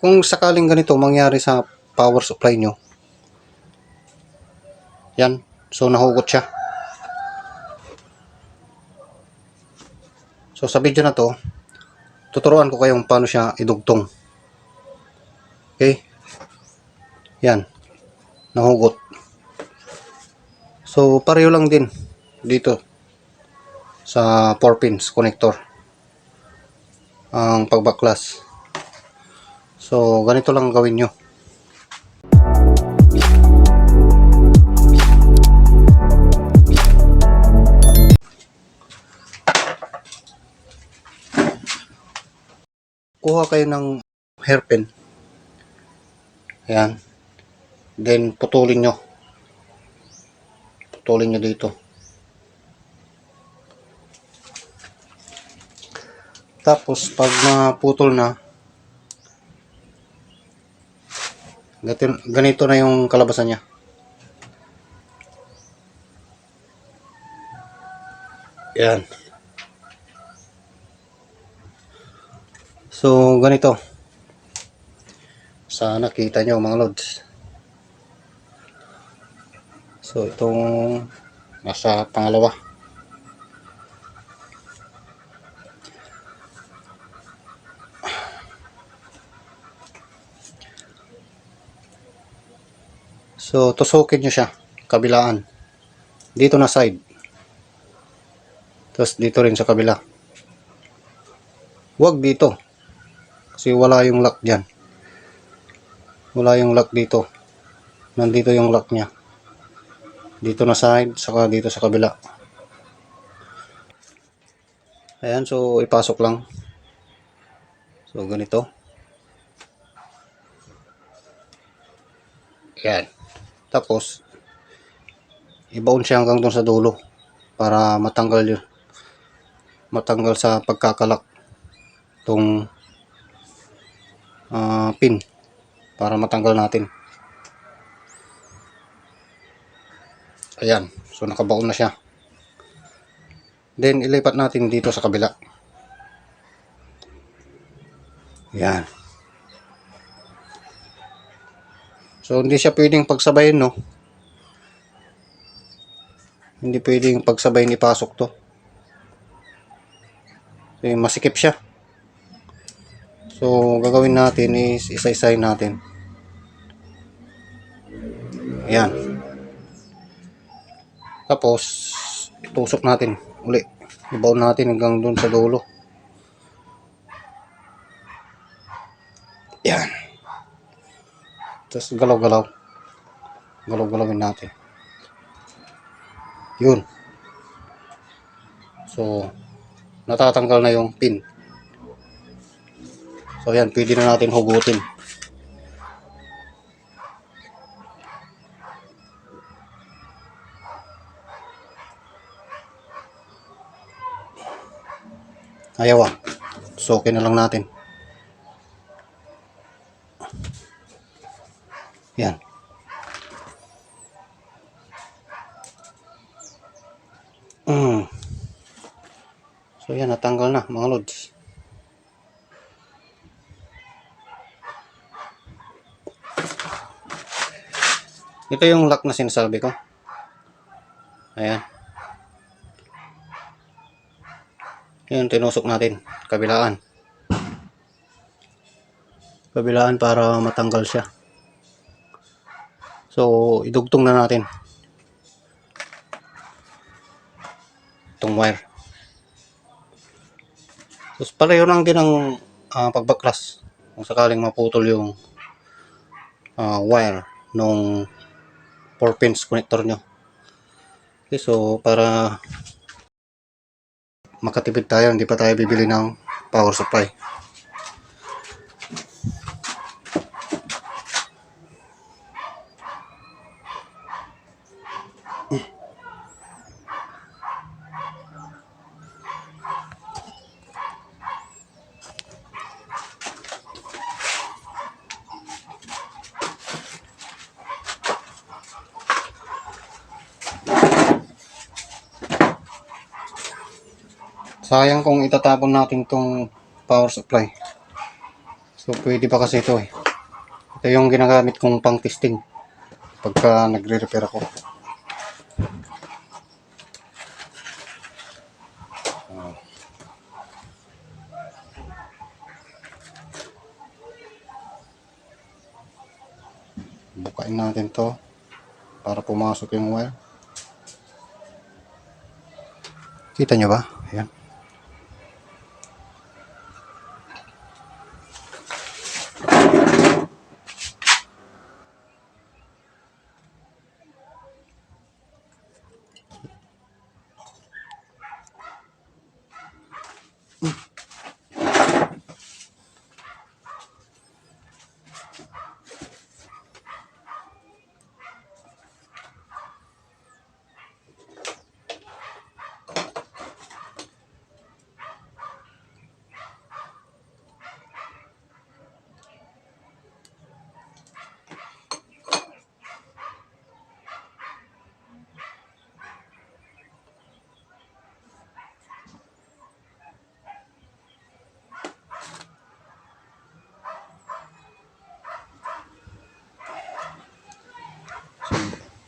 kung sakaling ganito mangyari sa power supply nyo, yan, so nahugot siya. So sa video na to, tuturuan ko kayong paano siya idugtong. Okay? Yan. Nahugot. So pareho lang din dito sa 4 pins connector ang pagbaklas. So ganito lang gawin nyo. kuha kayo ng hairpin. Ayan. Then, putulin nyo. Putulin nyo dito. Tapos, pag naputol na, ganito, na yung kalabasan niya. Yan. So, ganito. Sa nakita nyo mga lods. So, itong nasa pangalawa. So, tusukin nyo siya. Kabilaan. Dito na side. Tapos dito rin sa kabila. Huwag dito. Kasi wala yung lock dyan. Wala yung lock dito. Nandito yung lock niya. Dito na side, saka dito sa kabila. Ayan, so ipasok lang. So ganito. Ayan. Tapos, ibaon siya hanggang doon sa dulo para matanggal yun. Matanggal sa pagkakalak tong ah, pin para matanggal natin. Ayan. So, nakabaon na siya. Then, ilipat natin dito sa kabila. Ayan. So, hindi siya pwedeng pagsabayin, no? Hindi pwedeng pagsabayin ipasok to. Kasi masikip siya. So, gagawin natin is isa-isahin natin. Ayan. Tapos, itusok natin uli. Ibaw natin hanggang doon sa dulo. Ayan. Tapos galaw-galaw. Galaw-galawin natin. Yun. So, natatanggal na yung pin. So, yan. Pwede na natin hugutin. Ayaw ah. Sukin na lang natin. Yan. Mm. So yan, natanggal na mga lods. Ito yung lock na sinasabi ko. Ayan. Yan, tinusok natin. Kabilaan. Kabilaan para matanggal siya. So, idugtong na natin. Itong wire. Tapos pareho lang din ang ah, pagbaklas. Kung sakaling maputol yung ah, wire nung 4 pins connector nyo. Okay, so para makatipid tayo, hindi pa tayo bibili ng power supply. Sayang kung itatapon natin tong power supply. So, pwede pa kasi ito eh. Ito yung ginagamit kong pang testing. Pagka nagre-repair ako. Ah. Bukain natin to para pumasok yung wire. Kita nyo ba? Ayan.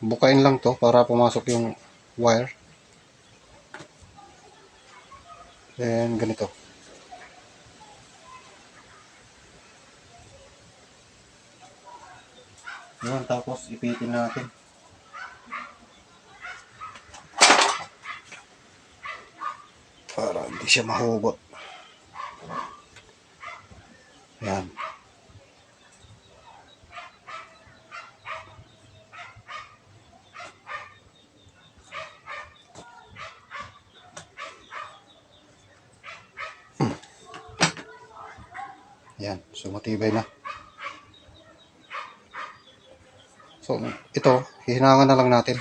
Bukain lang to para pumasok yung wire. Then, ganito. Yun, tapos ipitin natin. Para hindi siya mahugot. Yan. Yan. So, matibay na. So, ito, hihinangan na lang natin.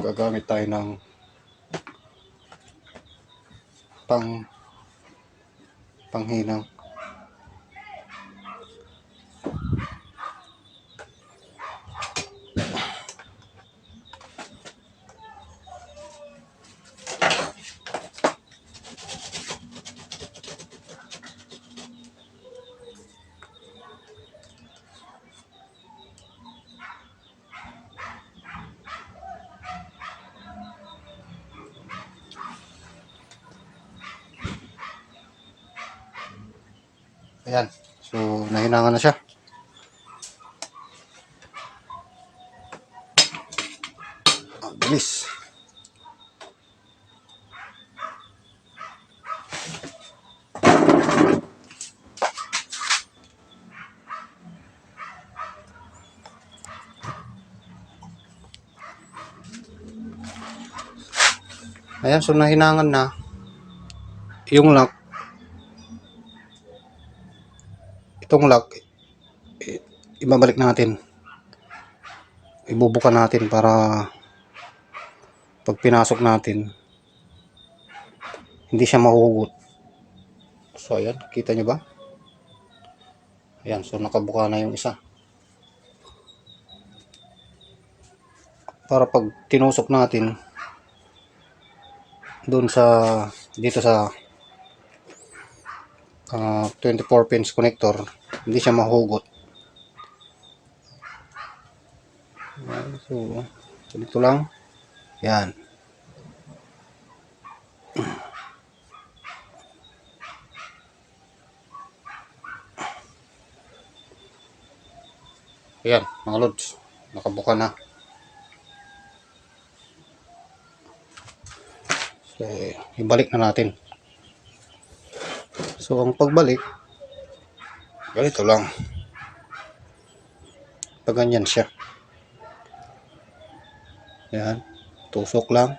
Gagamit tayo ng pang panghinang. Ayan. So, nahinangan na siya. Ang bilis. Ayan, so nahinangan na yung lock itong lock ibabalik natin. Ibubuka natin para pag pinasok natin hindi siya mahuhugot. So ayan. Kita nyo ba? Ayan. So nakabuka na yung isa. Para pag tinusok natin doon sa dito sa ah, 24 pins connector hindi siya mahugot Ayan, so dito lang yan Ayan, mga lods. Nakabuka na. So, ibalik na natin. So, ang pagbalik, ganito lang. Pag ganyan siya. Yan. Tusok lang.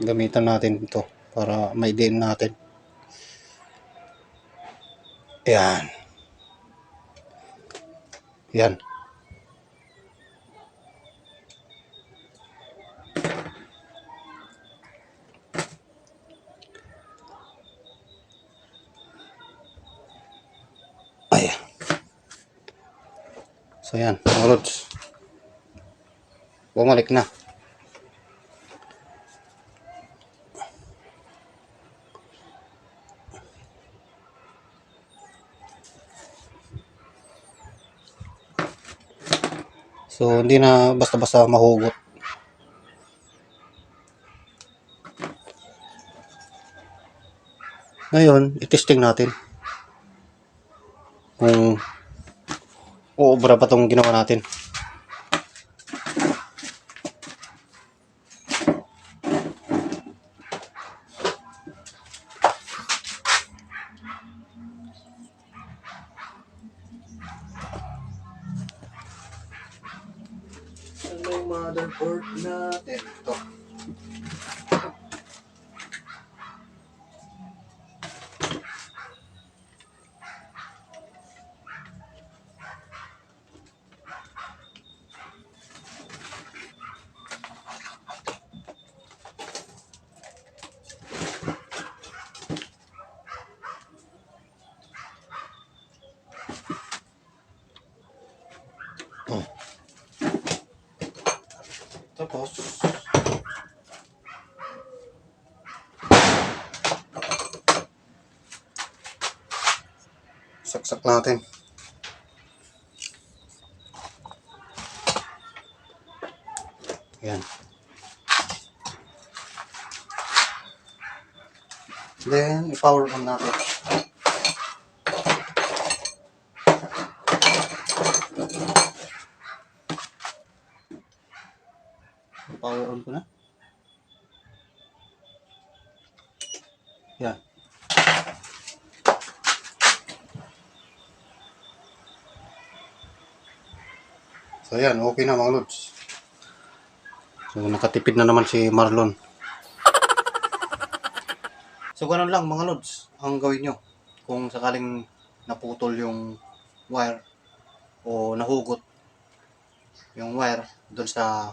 Gamitan natin ito para maidiin natin. Yan. Yan. So yan, mga rods. Bumalik na. So hindi na basta-basta mahugot. Ngayon, itesting natin kung uubra pa itong ginawa natin. Ano yung motherboard natin? Ito. Oh. Tapos, saksak natin. Yan. Then, i-power on natin. Power on ko na. Yan. So yan, okay na mga lods. So nakatipid na naman si Marlon. So ganun lang mga lods ang gawin nyo. Kung sakaling naputol yung wire o nahugot yung wire doon sa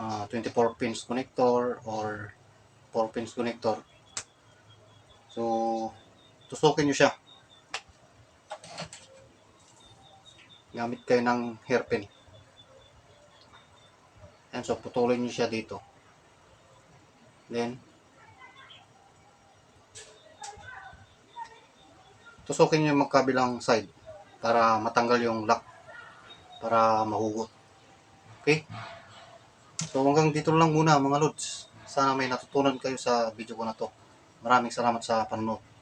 ah, 24 pins connector or 4 pins connector. So, tusukin nyo siya. Gamit kayo ng hairpin. Yan, so putulin nyo siya dito. Then, tusukin nyo yung magkabilang side para matanggal yung lock para mahugot. Okay? So hanggang dito lang muna mga lods. Sana may natutunan kayo sa video ko na to. Maraming salamat sa panonood.